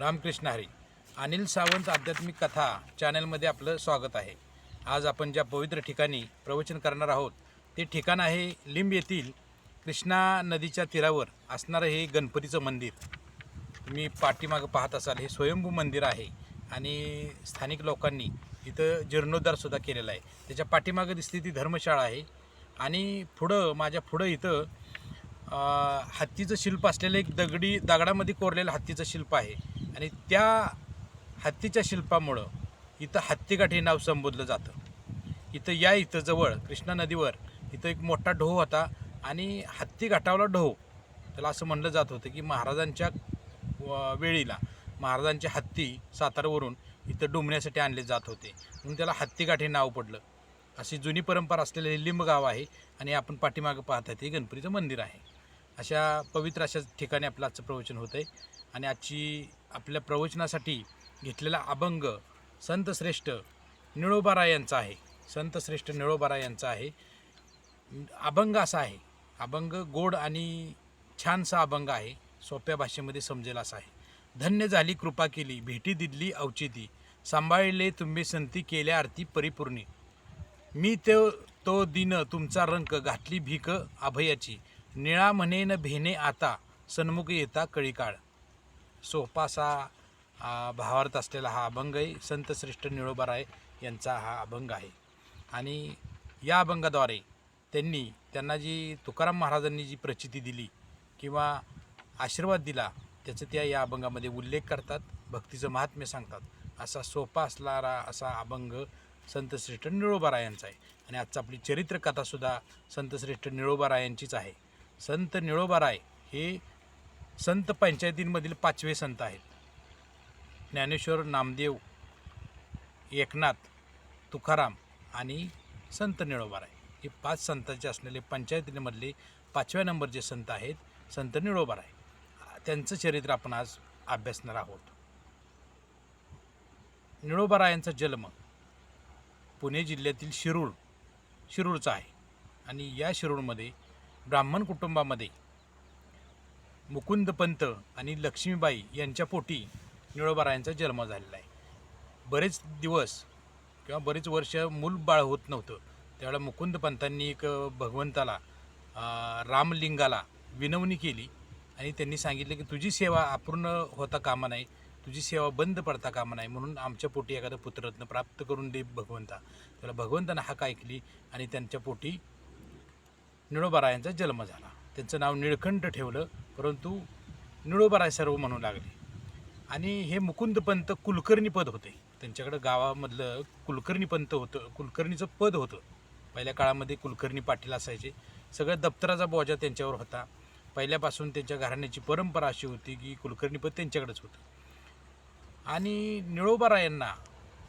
रामकृष्ण हरी. अनिल सावंत आध्यात्मिक कथा चॅनलमध्ये आपलं स्वागत आहे. आज आपण ज्या पवित्र ठिकाणी प्रवचन करणार आहोत ते ठिकाण आहे लिंब येथील कृष्णा नदीच्या तीरावर असणारं हे गणपतीचं मंदिर. तुम्ही पाठीमागं पाहत असाल हे स्वयंभू मंदिर आहे आणि स्थानिक लोकांनी इथं जीर्णोद्धारसुद्धा केलेला आहे. त्याच्या पाठीमागं दिसते ती धर्मशाळा आहे आणि पुढं माझ्या पुढं इथं हत्तीचं शिल्प असलेलं एक दगडी दगडामध्ये कोरलेलं हत्तीचं शिल्प आहे. आणि त्या हत्तीच्या शिल्पामुळं इथं हत्तीघाट हे नाव संबोधलं जातं. इथं या इथं जवळ कृष्णा नदीवर इथं एक मोठा ढोह होता आणि हत्ती घाटावला ढोह. त्याला असं म्हणलं जात होतं की महाराजांच्या व- वेळीला महाराजांचे हत्ती सातारावरून इथं डुंबण्यासाठी आणले जात होते. म्हणून त्याला हत्तीघाट हे नाव पडलं. अशी जुनी परंपरा असलेलं हे लिंबगाव आहे आणि आपण पाठीमागं पाहत आहे ते गणपतीचं मंदिर आहे. अशा पवित्र अशा ठिकाणी आपलं आजचं प्रवचन होतं आहे आणि आजची आपल्या प्रवचनासाठी घेतलेला अभंग संत श्रेष्ठ निळोबारा यांचा आहे. संत श्रेष्ठ निळोबारा यांचा आहे. अभंग असा आहे. अभंग गोड आणि छानसा अभंग आहे. सोप्या भाषेमध्ये समजेल असा आहे. धन्य झाली कृपा केली भेटी दिली औचिती सांभाळले तुम्ही संती केल्या आरती परिपूर्णी. मी तो तो दिन तुमचा रंक घातली भीक अभयाची. निळा म्हणेन भेने आता सन्मुख येता कळीकाळ. सोपासा असा भावार्थ असलेला हा अभंगही संतश्रेष्ठ संत श्रेष्ठ निळोबाराय यांचा हा अभंग आहे. आणि या अभंगाद्वारे त्यांनी त्यांना जी तुकाराम महाराजांनी जी प्रचिती दिली किंवा आशीर्वाद दिला त्याचं त्या या अभंगामध्ये उल्लेख करतात भक्तीचं महात्म्य सांगतात. असा सोपा असणारा असा अभंग संतश्रेष्ठ निळोबा निळोबाराय यांचा आहे. आणि आजचा आपली चरित्रकथासुद्धा संत श्रेष्ठ निळोबाराय यांचीच आहे. संत निळोबाराय हे संत पंचायतींमधील पाचवे संत आहेत. ज्ञानेश्वर नामदेव एकनाथ तुकाराम आणि संत निळोबाराय. हे पाच संतांचे असलेले पंचायतीमधले पाचव्या नंबरचे संत आहेत संत निळोबाराय. त्यांचं चरित्र आपण आज अभ्यासणार आहोत. निळोबारायांचा जन्म पुणे जिल्ह्यातील शिरूर शिरूरचा आहे. आणि या शिरूरमध्ये ब्राह्मण कुटुंबामध्ये मुकुंद पंत आणि लक्ष्मीबाई यांच्या पोटी निळोबारायांचा जन्म झालेला आहे. बरेच दिवस किंवा बरेच वर्ष मूल बाळ होत नव्हतं. त्यावेळेला मुकुंद पंतांनी एक भगवंताला रामलिंगाला विनवणी केली आणि त्यांनी सांगितलं की तुझी सेवा अपूर्ण होता कामा नाही तुझी सेवा बंद पडता कामा नाही म्हणून आमच्या पोटी एखादं पुत्ररत्न प्राप्त करून दे भगवंता. त्याला भगवंतानं हाक ऐकली आणि त्यांच्या पोटी निळोबारायांचा जन्म झाला. त्यांचं नाव निळकंठ ठेवलं परंतु निळोबाराय सर्व म्हणू लागले. आणि हे मुकुंदपंत कुलकर्णी पद होते. त्यांच्याकडं गावामधलं कुलकर्णी पंत होतं कुलकर्णीचं पद होतं. पहिल्या काळामध्ये कुलकर्णी पाटील असायचे. सगळं दप्तराचा बोजा त्यांच्यावर होता. पहिल्यापासून त्यांच्या घराण्याची परंपरा अशी होती की कुलकर्णीपद त्यांच्याकडेच होतं. आणि निळोबारायांना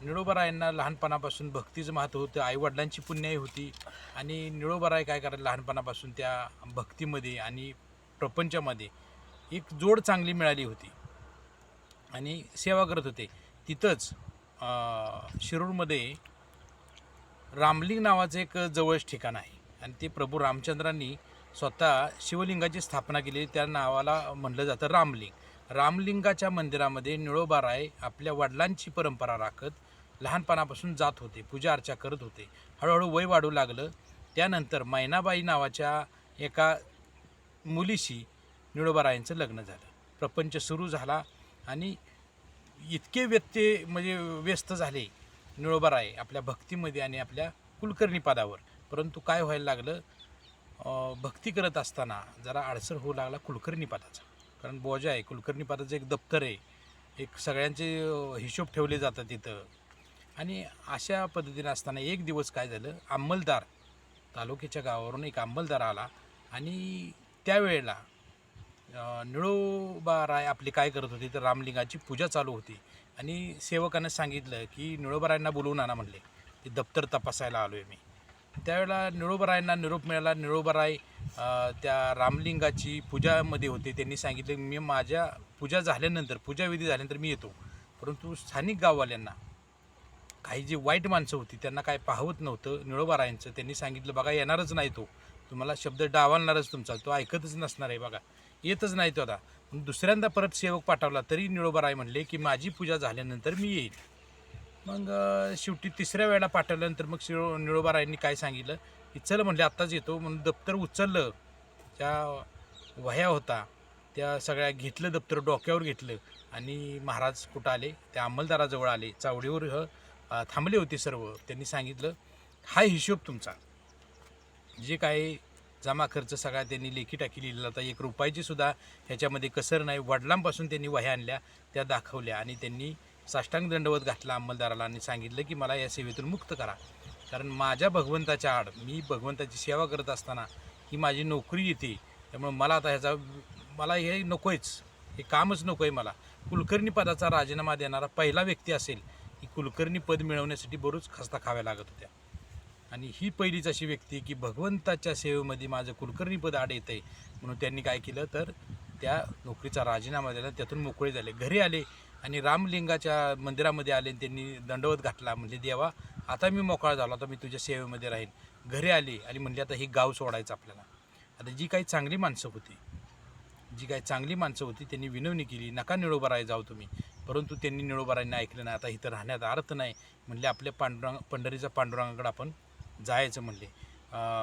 निळोबारायांना लहानपणापासून भक्तीचं महत्त्व होतं आईवडिलांची पुण्याई होती. आणि निळोबराय काय करायला लहानपणापासून त्या भक्तीमध्ये आणि प्रपंचामध्ये एक जोड चांगली मिळाली होती. आणि सेवा करत होते. तिथंच शिरूरमध्ये रामलिंग नावाचं एक जवळच ठिकाण आहे. आणि ते प्रभू रामचंद्रांनी स्वतः शिवलिंगाची स्थापना केली त्या नावाला म्हणलं जातं रामलिंग. रामलिंगाच्या मंदिरामध्ये निळोबाराय आपल्या वडिलांची परंपरा राखत लहानपणापासून जात होते पूजा अर्चा करत होते. हळूहळू वय वाढू लागलं. त्यानंतर मैनाबाई नावाच्या एका मुलीशी निळोबारायांचं लग्न झालं. प्रपंच सुरू झाला आणि इतके व्यत्यय म्हणजे व्यस्त झाले निळोबाराय आपल्या भक्तीमध्ये आणि आपल्या कुलकर्णी पदावर. परंतु काय व्हायला लागलं? भक्ती करत असताना जरा अडसर होऊ लागला कुलकर्णी पदाचा. कारण बोजा आहे कुलकर्णी पदाचं एक दप्तर आहे. एक सगळ्यांचे हिशोब ठेवले जातात तिथं आणि अशा पद्धतीने असताना एक दिवस काय झालं अंमलदार तालुक्याच्या गावावरून एक अंमलदार आला आणि त्यावेळेला निळोबा राय आपली काय करत होते तर रामलिंगाची पूजा चालू होती आणि सेवकानं सांगितलं की निळोबारायांना बोलवून आणा म्हणले ते दप्तर तपासायला आलो आहे मी. त्यावेळेला निळोबरायांना निरोप मिळाला निळोबराय त्या रामलिंगाची पूजामध्ये होते त्यांनी सांगितलं मी माझ्या पूजा झाल्यानंतर पूजाविधी झाल्यानंतर मी येतो. परंतु स्थानिक गाववाल्यांना काही जी वाईट माणसं होती त्यांना काय पाहवत नव्हतं. निळोबारायांचं त्यांनी सांगितलं बघा येणारच नाही तो. तुम्हाला शब्द डावलणारच तुमचा. तो ऐकतच नसणार आहे बघा. येतच नाही तो आता. मग दुसऱ्यांदा परत सेवक पाठवला तरी निळोबाराय म्हणले की माझी पूजा झाल्यानंतर मी येईल मग शेवटी तिसऱ्या वेळेला पाठवल्यानंतर मग शिरो निळोबारायांनी काय सांगितलं? की चल म्हणले आत्ताच येतो. म्हणून दप्तर उचललं. त्या वह्या होता. त्या सगळ्या घेतलं दप्तर डोक्यावर घेतलं. आणि महाराज कुठं आले? त्या अंमलदाराजवळ आले. चावडीवर थांबले होते सर्व. त्यांनी सांगितलं हा हिशोब तुमचा. जे काही जमा खर्च सगळा त्यांनी लेखी टाकी लिहिलेला होता. एक रुपयाची सुद्धा ह्याच्यामध्ये कसर नाही. वडिलांपासून त्यांनी वह्या आणल्या त्या दाखवल्या आणि त्यांनी साष्टांग दंडवत घातला अंमलदाराला आणि सांगितलं की मला या सेवेतून मुक्त करा. कारण माझ्या भगवंताच्या आड मी भगवंताची सेवा करत असताना ही माझी नोकरी येते. त्यामुळे मला आता ह्याचा मला हे नको आहेच हे कामच नको आहे मला. कुलकर्णी पदाचा राजीनामा देणारा पहिला व्यक्ती असेल की कुलकर्णी पद मिळवण्यासाठी बरोच खस्ता खाव्या लागत होत्या. आणि ही पहिलीच अशी व्यक्ती की भगवंताच्या सेवेमध्ये माझं कुलकर्णी पद आड येतं आहे म्हणून त्यांनी काय केलं तर त्या नोकरीचा राजीनामा दिला. त्यातून मोकळे झाले. घरी आले आणि रामलिंगाच्या मंदिरामध्ये आले त्यांनी दंडवत घातला. म्हणजे देवा आता मी मोकळा झालो. आता मी तुझ्या सेवेमध्ये राहीन. घरी आले आणि म्हणले आता हे गाव सोडायचं आपल्याला. आता जी काही चांगली माणसं होती जी काही चांगली माणसं होती त्यांनी विनवणी केली नका निळोबाराय जाऊ तुम्ही. परंतु त्यांनी निळोबारांनी ऐकलं नाही. आता इथं राहण्यात अर्थ नाही. म्हणले आपल्या पांडुरंग पंढरीच्या पांडुरंगाकडे आपण जायचं म्हणले.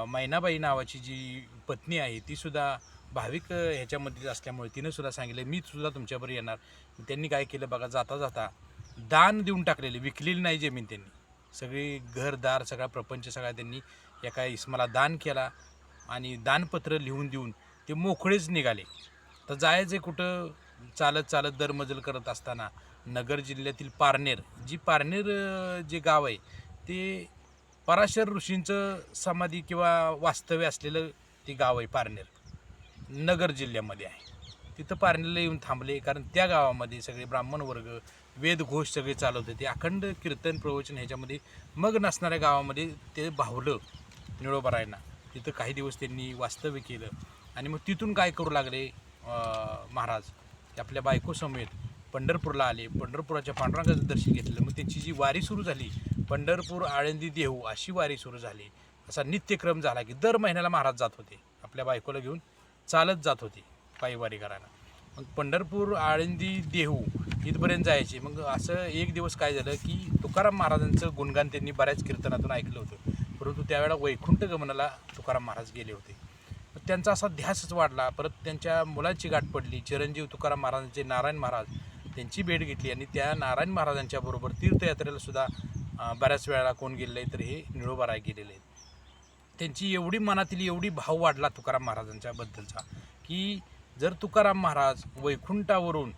मैनाबाई नावाची जी पत्नी आहे तीसुद्धा भाविक ह्याच्यामध्ये असल्यामुळे तिनंसुद्धा सांगितलं मी सुद्धा तुमच्याबरोबर येणार. त्यांनी काय केलं बघा जाता जाता दान देऊन टाकलेले विकलेली नाही जमीन त्यांनी. सगळी घरदार सगळा प्रपंच सगळा त्यांनी एका इसमाला दान केला आणि दानपत्र लिहून देऊन ते मोकळेच निघाले. तर जायचं कुठं? चालत चालत दरमजल करत असताना नगर जिल्ह्यातील पारनेर जी पारनेर जे गाव आहे ते पराशर ऋषींचं समाधी किंवा वास्तव्य असलेलं ते गाव आहे पारनेर. नगर जिल्ह्यामध्ये आहे. तिथं पारनेरला येऊन थांबले कारण त्या गावामध्ये सगळे ब्राह्मण वर्ग वेदघोष सगळे चालवत. होते अखंड कीर्तन प्रवचन ह्याच्यामध्ये मग नसणाऱ्या गावामध्ये ते भावलं निळोबरायांना. तिथं काही दिवस त्यांनी वास्तव्य केलं आणि मग तिथून काय करू लागले महाराज? आपल्या बायको समेत पंढरपूरला आले पंढरपुराच्या पांडुरंगाचं दर्शन घेतलं मग त्यांची जी वारी सुरू झाली पंढरपूर आळंदी देहू अशी वारी सुरू झाली. असा नित्यक्रम झाला की दर महिन्याला महाराज जात होते. आपल्या बायकोला घेऊन चालत जात होते पायी वारी करायला. मग पंढरपूर आळंदी देहू इथपर्यंत जायचे. मग असं एक दिवस काय झालं की तुकाराम महाराजांचं गुणगान त्यांनी बऱ्याच कीर्तनातून ऐकलं होतं. परंतु त्यावेळेला वैकुंठ गमनाला तुकाराम महाराज गेले होते. त्यांचा असा ध्यासच वाढला. परत त्यांच्या मुलाची गाठ पडली. चिरंजीव तुकाराम महाराजांचे नारायण महाराज त्यांची भेट घेतली आणि त्या नारायण महाराजांच्या बरोबर तीर्थयात्रेला सुद्धा बऱ्याच वेळेला कोण गेलेलं आहे तर हे निळोबाराय गेलेले आहेत. त्यांची एवढी मनातील एवढी भाव वाढला तुकाराम महाराजांच्या बद्दलचा की जर तुकाराम महाराज वैकुंठावरून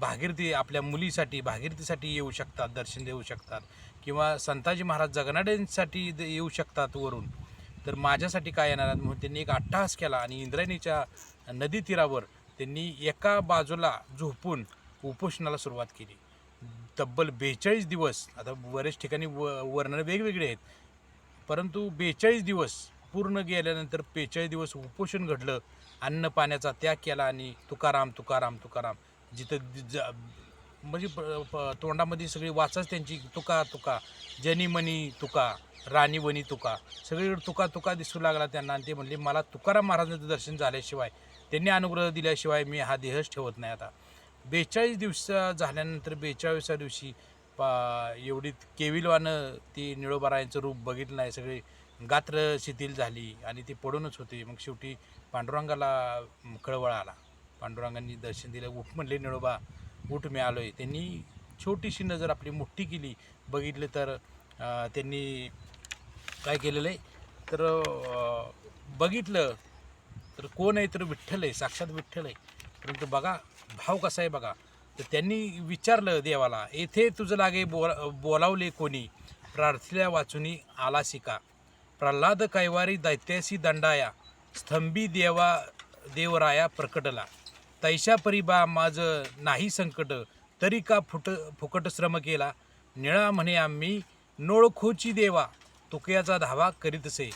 भागीरथी आपल्या मुलीसाठी भागीरथीसाठी येऊ शकतात दर्शन देऊ शकतात किंवा संताजी महाराज जगनाड्यांसाठी येऊ शकतात वरून तर माझ्यासाठी काय येणार म्हणून त्यांनी एक अट्टहास केला आणि इंद्रायणीच्या नदी तीरावर त्यांनी एका बाजूला झोपून उपोषणाला सुरुवात केली. तब्बल बेचाळीस दिवस आता बरेच ठिकाणी व वर्णनं वेगवेगळे आहेत परंतु बेचाळीस दिवस पूर्ण गेल्यानंतर बेचाळीस दिवस उपोषण घडलं अन्न पाण्याचा त्याग केला आणि तुकाराम तुकाराम तुकाराम जिथं ज- म्हणजे प- प- तोंडामध्ये सगळी वाचच त्यांची तुका तुका. जनीमनी तुका. राणीवणी तुका. सगळीकडे तुका तुका दिसू लागला त्यांना आणि ते म्हणले मला तुकाराम महाराजांचं दर्शन झाल्याशिवाय त्यांनी अनुग्रह दिल्याशिवाय मी हा देहच ठेवत नाही आता. बेचाळीस दिवस झाल्यानंतर बेचाळीसव्या दिवशी पा एवढी केविलवानं ती निळोबारायांचं रूप बघितलं नाही सगळे गात्र शिथिल झाली आणि ती पडूनच होते. मग शेवटी पांडुरंगाला कळवळ आला. पांडुरंगांनी दर्शन दिलं. उठ म्हणले निळोबा ऊट मिळालो आहे त्यांनी छोटीशी नजर आपली मोठी केली. बघितलं तर त्यांनी काय केलेलं आहे तर बघितलं तर कोण आहे तर विठ्ठल आहे साक्षात विठ्ठल आहे. परंतु बघा भाव कसा आहे बघा. तर त्यांनी विचारलं देवाला येथे तुझं लागे बोला बोलावले कोणी? प्रार्थल्या वाचुनी आला शिका. प्रल्हाद कैवारी दैत्यासी दंडाया स्तंभी देवा देवराया प्रकटला. तैशा परिबा माझ नाही संकट तरी का फुट फुकट श्रम केला? निळा म्हणे आम्ही नोळखोची देवा तुकयाचा धावा करीतसे.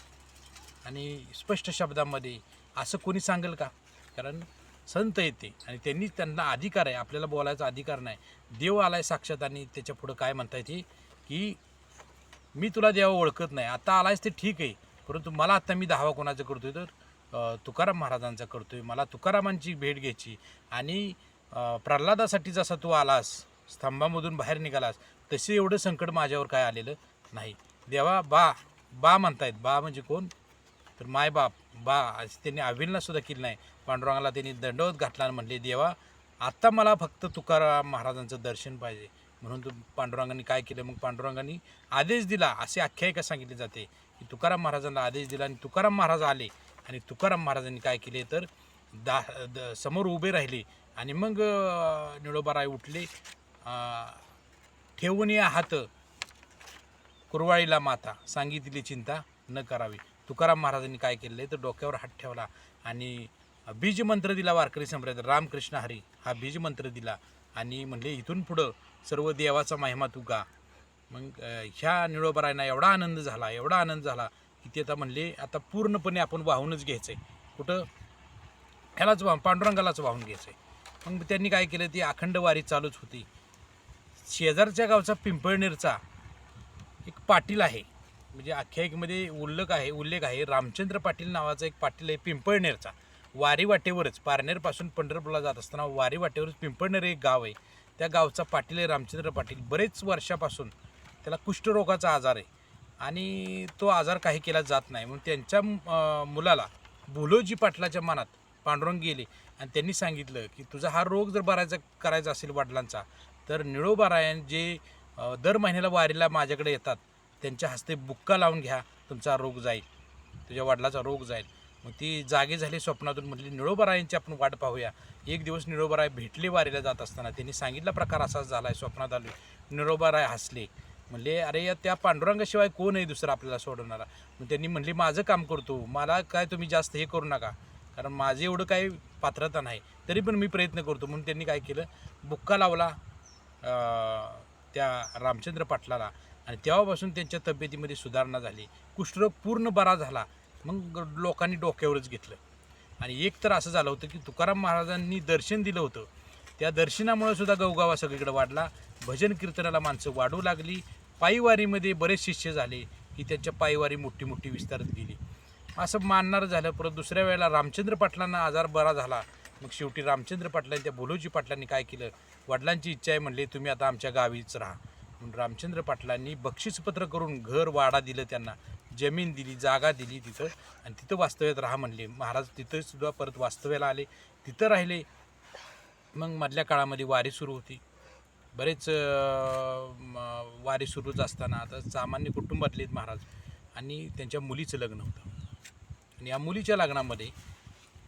आणि स्पष्ट शब्दामध्ये असं कोणी सांगेल का? कारण संत येते आणि त्यांनी त्यांना अधिकार आहे आपल्याला बोलायचा अधिकार नाही. देव आलाय साक्षात आणि त्याच्या पुढं काय म्हणता येते की मी तुला देवा ओळखत नाही आता आलायस ते ठीक आहे परंतु मला आता मी धावा कोणाचं करतोय तर? तुकाराम महाराजांचा करतोय मला तुकारामांची भेट घ्यायची. आणि प्रल्हादासाठी जसा तू आलास स्तंभामधून बाहेर निघालास तसे एवढं संकट माझ्यावर काय आलेलं नाही. देवा बा बा म्हणतायत. बा म्हणजे कोण? तर माय बाप बा त्यांनी अविलनासुद्धा केली नाही. पांडुरंगाला त्यांनी दंडवत घातला आणि म्हणले देवा आत्ता मला फक्त तुकाराम महाराजांचं दर्शन पाहिजे. म्हणून तू पांडुरंगाने काय केलं? मग पांडुरंगाने आदेश दिला. असे आख्यायिका सांगितली जाते की तुकाराम महाराजांना आदेश दिला आणि तुकाराम महाराज आले. आणि तुकाराम महाराजांनी काय केले तर दा द- समोर उभे राहिले आणि मग निळोबाराय उठले. ठेवून या हात कुरवाळीला माता सांगितली चिंता न करावी. तुकाराम महाराजांनी काय केलं तर डोक्यावर हात ठेवला आणि बीज मंत्र दिला वारकरी संप्रदाय रामकृष्ण हरी हा बीज मंत्र दिला आणि म्हणले इथून पुढं सर्व देवाचा महिमा तू गा. मग ह्या निळोबरायांना एवढा आनंद झाला एवढा आनंद झाला की ते आता म्हणले आता पूर्णपणे आपण वाहूनच घ्यायचं आहे कुठं? ह्यालाच वाहून पांडुरंगालाच वाहून घ्यायचं आहे मग त्यांनी काय केलं ती अखंड वारी चालूच होती. शेजारच्या गावचा पिंपळनेरचा एक पाटील आहे. म्हणजे आख्यायिकेमध्ये उल्लेख आहे उल्लेख आहे. रामचंद्र पाटील नावाचा एक पाटील आहे पिंपळनेरचा. वारी वाटेवरच पारनेरपासून पंढरपूरला जात असताना वारी वाटेवरच पिंपळनेर एक गाव आहे. त्या गावचा पाटील आहे रामचंद्र पाटील. बरेच वर्षापासून त्याला कुष्ठरोगाचा आजार आहे. आणि तो आजार काही केला जात नाही. म्हणून त्यांच्या मुलाला भुलोजी पाटलाच्या मनात पांडुरंग गेले आणि त्यांनी सांगितलं की तुझा हा रोग जर बरायचा करायचा असेल वडिलांचा तर निळोबारायण जे दर महिन्याला वारीला माझ्याकडे येतात त्यांच्या हस्ते बुक्का लावून घ्या तुमचा रोग जाईल. तुझ्या वडिलाचा रोग जाईल. मग ती जागे झाली स्वप्नातून म्हटली निळोबारायांची आपण वाट पाहूया. एक दिवस निळोबाराय भेटले वारीला जात असताना त्यांनी सांगितला प्रकार असाच झाला आहे स्वप्नात आलो निळोबाराय हसले. म्हणले अरे या त्या पांडुरंगाशिवाय कोण आहे दुसरं आपल्याला सोडवणारा? मग त्यांनी म्हणले माझं काम करतो मला काय तुम्ही जास्त हे करू नका. कारण माझं एवढं काही पात्रता नाही. तरी पण मी प्रयत्न करतो. म्हणून त्यांनी काय केलं? बुक्का लावला त्या रामचंद्र पाटलाला. आणि तेव्हापासून त्यांच्या तब्येतीमध्ये सुधारणा झाली. कुष्ठरोग पूर्ण बरा झाला. मग लोकांनी डोक्यावरच घेतलं. आणि एक तर असं झालं होतं की तुकाराम महाराजांनी दर्शन दिलं होतं. त्या दर्शनामुळे सुद्धा गवगावा सगळीकडे वाढला. भजन कीर्तनाला माणसं वाढू लागली. पायीवारीमध्ये बरेच शिष्य झाले की त्यांच्या पायवारी मोठी मोठी विस्तारत गेली. असं मानणारं झालं परत दुसऱ्या वेळेला रामचंद्र पाटलांना आजार बरा झाला. मग शेवटी रामचंद्र पाटलांनी त्या बोलोजी पाटलांनी काय केलं? वडिलांची इच्छा आहे म्हणले तुम्ही आता आमच्या गावीच राहा. म्हणून रामचंद्र पाटलांनी बक्षीसपत्र करून घर वाडा दिलं त्यांना. जमीन दिली जागा दिली तिथं. आणि तिथं वास्तव्यात राहा म्हणले. महाराज तिथंसुद्धा परत वास्तव्याला आले. तिथं राहिले. मग मधल्या काळामध्ये वारी सुरू होती. बरेच वारी सुरूच असताना आता सामान्य कुटुंबातले आहेत महाराज. आणि त्यांच्या मुलीचं लग्न होतं. आणि या मुलीच्या लग्नामध्ये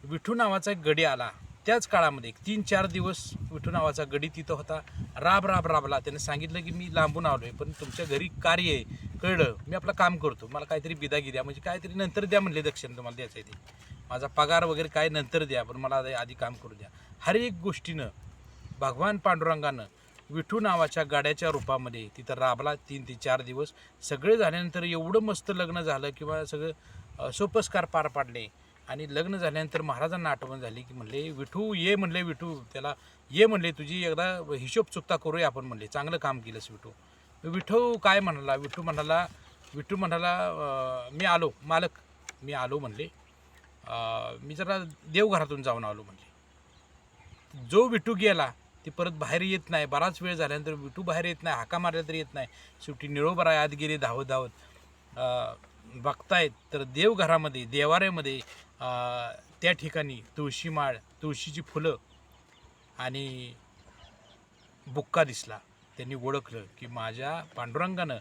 विठू नावाचा एक गडी आला. त्याच काळामध्ये तीन चार दिवस विठू नावाचा गडी तिथं होता. राब राब राबला. त्याने सांगितलं की मी लांबून आलो आहे पण तुमच्या घरी कार्य आहे. कळलं मी आपलं काम करतो. मला काहीतरी बिदागी द्या. म्हणजे काहीतरी नंतर द्या म्हणले दक्षिण तुम्हाला द्यायचं आहे ते. माझा पगार वगैरे काय नंतर द्या पण मला आधी- आधी काम करू द्या. हर एक गोष्टीनं भगवान पांडुरंगानं विठू नावाच्या गाड्याच्या रूपामध्ये तिथं राबला तीन ते चार दिवस. सगळे झाल्यानंतर एवढं मस्त लग्न झालं किंवा सगळं सोपस्कार पार पाडले. आणि लग्न झाल्यानंतर महाराजांना आठवण झाली की म्हणले विठू ये म्हणले विठू. त्याला ये म्हणले तुझी एकदा हिशोब चुकता करूया आपण म्हणले. चांगलं काम केलंस विठू. विठू काय म्हणाला? विठू म्हणाला विठू म्हणाला मी आलो मालक. मी आलो म्हणले. मी जरा देवघरातून जाऊन आलो म्हणले. जो विठू गेला ती परत बाहेर येत नाही. बराच वेळ झाल्यानंतर विटू बाहेर येत नाही हाका मारल्या तरी येत नाही. शेवटी निळोबरा आत गेले धावत धावत बघतायत तर देवघरामध्ये देवाऱ्यामध्ये त्या ठिकाणी तुळशी माळ तुळशीची फुलं आणि बुक्का दिसला. त्यांनी ओळखलं की माझ्या पांडुरंगानं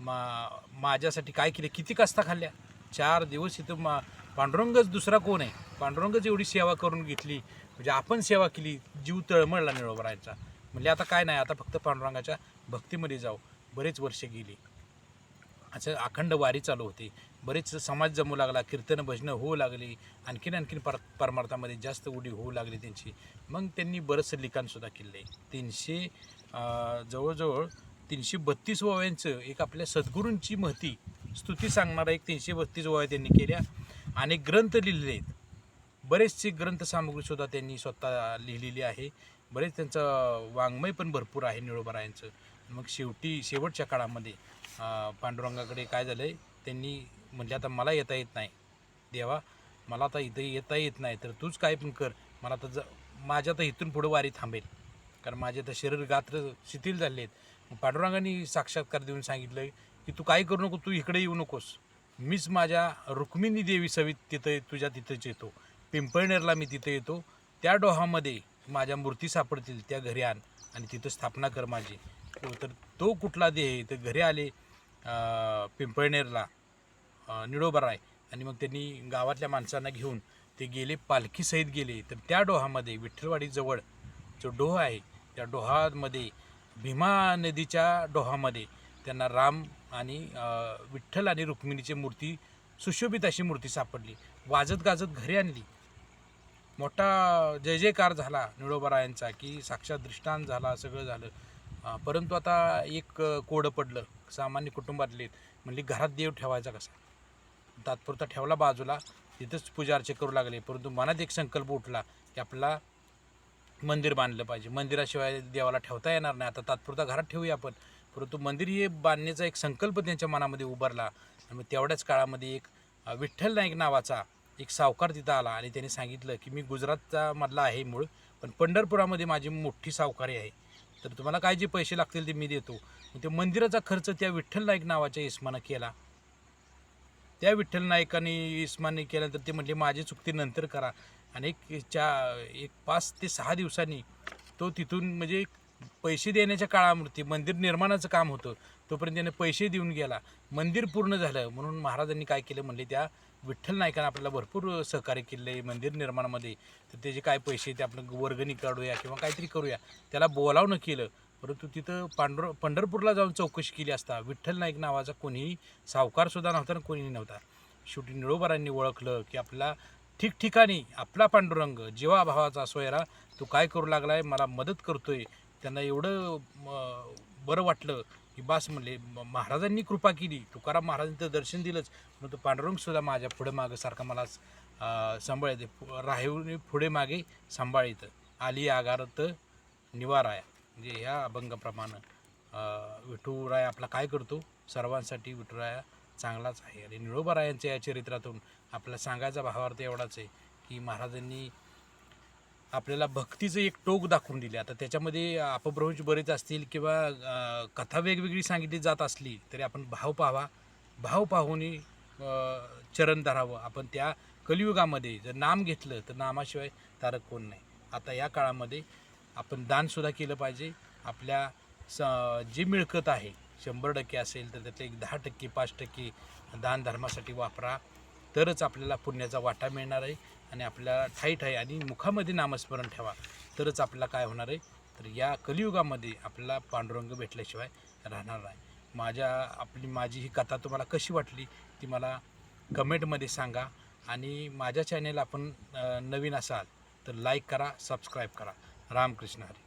मा माझ्यासाठी काय केलं? किती कस्ता खाल्ल्या? चार दिवस इथं मा पांडुरंगच दुसरा कोण आहे? पांडुरंगच एवढी सेवा करून घेतली. म्हणजे आपण सेवा केली जीव तळमळला निळोबरायचा म्हणजे आता काय नाही आता फक्त पांडुरंगाच्या भक्तीमध्ये जाऊ. बरेच वर्ष गेली. असं अखंड वारी चालू होती. बरेच समाज जमू लागला कीर्तन भजनं होऊ लागली. आणखीन आणखीन पर परमार्थामध्ये जास्त उडी होऊ लागली त्यांची. मग त्यांनी बरंचसं लिखाणसुद्धा केले. आहे तीनशे जवळजवळ तीनशे बत्तीस ओव्यांचं एक आपल्या सद्गुरूंची महती स्तुती सांगणारा एक तीनशे बत्तीस ओव्या त्यांनी केल्या. अनेक ग्रंथ लिहिले आहेत बरेचसे ग्रंथसामुग्रीसुद्धा त्यांनी स्वतः लिहिलेली आहे. बरेच त्यांचं वाङ्मय पण भरपूर आहे निळोबरायांचं. मग शेवटी शेवटच्या काळामध्ये पांडुरंगाकडे काय झालं आहे त्यांनी म्हणजे आता मला येता येत नाही. देवा मला आता इथं येता येत नाही तर तूच काय पण कर. मला आता ज माझ्या तर इथून पुढं वारी थांबेल. कारण माझे आता शरीर गात्र शिथिल झाले आहेत मग पांडुरंगाने साक्षात्कार देऊन सांगितलं की तू काय करू नको तू इकडे येऊ नकोस. मीच माझ्या रुक्मिणी देवी सवित तिथं तुझ्या तिथंच येतो. पिंपळनेरला मी तिथं येतो. त्या डोहामध्ये माझ्या मूर्ती सापडतील त्या घरी आण आणि तिथं स्थापना कर माझी. हो, तर तो कुठला देह तर घरी आले पिंपळनेरला निडोबराय आणि मग त्यांनी गावातल्या माणसांना घेऊन ते गेले पालखीसहित गेले. तर त्या डोहामध्ये विठ्ठलवाडीजवळ जो डोह आहे त्या डोहामध्ये भीमा नदीच्या डोहामध्ये त्यांना राम आणि विठ्ठल आणि रुक्मिणीची मूर्ती सुशोभित अशी मूर्ती सापडली. वाजत गाजत घरी आणली. मोठा जय जयकार झाला निळोबरायांचा की साक्षात दृष्टांत झाला सगळं झालं. परंतु आता एक कोडं पडलं सामान्य कुटुंबातले म्हणली घरात देव ठेवायचा कसा? तात्पुरता ठेवला बाजूला तिथंच पूजा अर्चा करू लागले परंतु मनात एक संकल्प उठला की आपला मंदिर बांधलं पाहिजे. मंदिराशिवाय देवाला ठेवता येणार नाही. आता तात्पुरता घरात ठेवूया आपण. परंतु मंदिर हे बांधण्याचा एक संकल्प त्यांच्या मनामध्ये उभारला. आणि मग तेवढ्याच काळामध्ये एक विठ्ठल नाईक नावाचा एक सावकार तिथं आला आणि त्याने सांगितलं की मी गुजरातचा मधला आहे मूळ पण पंढरपुरामध्ये माझी मोठी सावकारी आहे. तर तुम्हाला काय जे पैसे लागतील ते मी देतो. ते मंदिराचा खर्च त्या विठ्ठल नाईक नावाच्या इस्मानं केला. त्या विठ्ठल नाईकाने इस्माने केल्यानंतर ते म्हटले माझी चुकती नंतर करा. आणि एक चा एक पाच ते सहा दिवसांनी तो तिथून म्हणजे पैसे देण्याच्या काळामध्ये मंदिर निर्माणाचं काम होतं तोपर्यंत त्याने पैसे देऊन गेला. मंदिर पूर्ण झालं म्हणून महाराजांनी काय केलं म्हणले त्या विठ्ठल नायकानं आपल्याला भरपूर सहकार्य केलं आहे मंदिर निर्माणामध्ये. तर त्याचे काय पैसे ते आपण वर्गणी काढूया किंवा काहीतरी करूया. त्याला बोलावणं केलं परंतु तिथं पांढर पंढरपूरला जाऊन चौकशी केली असता विठ्ठल नाईक नावाचा कोणीही सावकारसुद्धा नव्हता आणि कोणीही नव्हता. शेवटी निळोबारांनी ओळखलं की आपला ठिकठिकाणी आपला पांडुरंग जीवाभावाचा सोयरा तो काय करू लागलाय? मला मदत करतोय. त्यांना एवढं बरं वाटलं. की बास म्हणले म- महाराजांनी कृपा केली तुकाराम महाराजांनी तर दर्शन दिलंच पण पांडुरंग सुद्धा माझ्या पुढे मागं सारखा मला सांभाळते राहीव पुढे मागे सांभाळीत आली आगारत निवाराया. म्हणजे ह्या अभंगाप्रमाणे विठुराया आपला काय करतो? सर्वांसाठी विठुराया चांगलाच आहे. आणि निळोबारायांच्या या चरित्रातून आपल्या सांगायचा भावार्थ एवढाच आहे की महाराजांनी आपल्याला भक्तीचं एक टोक दाखवून दिले. आता त्याच्यामध्ये अपभ्रंश बरेच असतील किंवा कथा वेगवेगळी सांगितली जात असली तरी आपण भाव पाहावा. भाव पाहून चरण धरावं. आपण त्या कलियुगामध्ये जर नाम घेतलं तर नामाशिवाय तारक कोण नाही. आता या काळामध्ये आपण दानसुद्धा केलं पाहिजे. आपल्या स जी मिळकत आहे शंभर टक्के असेल तर त्यातले एक दहा टक्के पाच टक्के दान धर्मासाठी वापरा. तरच आपल्याला पुण्याचा वाटा मिळणार आहे. आणि आपल्याला ठाईट आहे आणि मुखामध्ये नामस्मरण ठेवा. तरच आपल्याला काय होणार आहे? तर या कलियुगामध्ये आपल्याला पांडुरंग भेटल्याशिवाय राहणार नाही. माझ्या आपली माझी ही कथा तुम्हाला कशी वाटली ती मला कमेंटमध्ये सांगा. आणि माझ्या चॅनेल आपण नवीन असाल तर लाईक करा सबस्क्राईब करा. रामकृष्ण हरी.